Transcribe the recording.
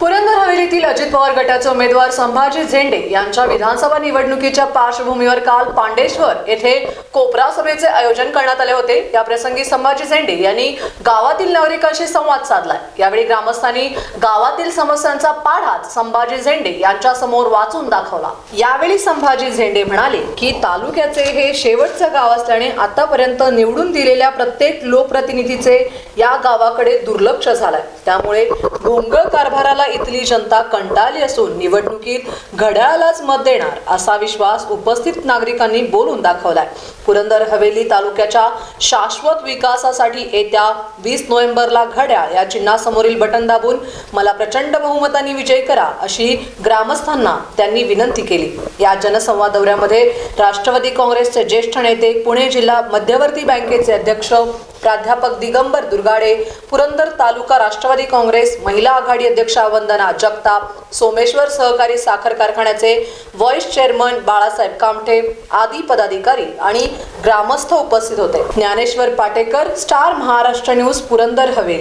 पुरंदर हवेलीतील अजित पवार गटाचे उमेदवार संभाजी झेंडे यांच्या विधानसभा निवडणुकीच्या पार्श्वभूमीवर काल पांडेश्वर येथे कोपरा सभेचे आयोजन करण्यात आले होते. या प्रसंगी संभाजी झेंडे यांनी गावातील नागरिकांशी संवाद साधला यावेळी ग्रामस्थांनी गावातील समस्यांचा पाढाच संभाजी झेंडे यांच्या समोर वाचून दाखवला. यावेळी संभाजी झेंडे म्हणाले की तालुक्याचे हे शेवटचं गाव असल्याने आतापर्यंत निवडून दिलेल्या प्रत्येक लोकप्रतिनिधीचे या गावाकडे दुर्लक्ष झालंय. त्यामुळे भोंगळ कारभाराला इथली जनता जनता कंटाळली असून निवडणुकीत घड्याळालाच मत देणार असा विश्वास उपस्थित नागरिकांनी बोलून दाखवलाय. पुरंदर हवेली तालुक्याच्या शाश्वत विकासासाठी येत्या वीस नोव्हेंबरला घड्याळ या चिन्हासमोरील बटन दाबून मला प्रचंड बहुमताने विजय करा अशी ग्रामस्थांना त्यांनी विनंती केली. या जनसंवाद दौऱ्यामध्ये राष्ट्रवादी काँग्रेसचे ज्येष्ठ नेते पुणे जिल्हा मध्यवर्ती बँकेचे अध्यक्ष प्राध्यापक दिगंबर दुर्गाडे पुरंदर तालुका राष्ट्रवादी काँग्रेस महिला आघाडी अध्यक्षा वंदना जगताप सोमेश्वर सहकारी साखर कारखान्याचे व्हाईस चेअरमन बाळासाहेब कामठे आदी पदाधिकारी आणि ग्रामस्थ उपस्थित होते. Dnyaneshwar Patekar star Maharashtra news Purandar Haveli.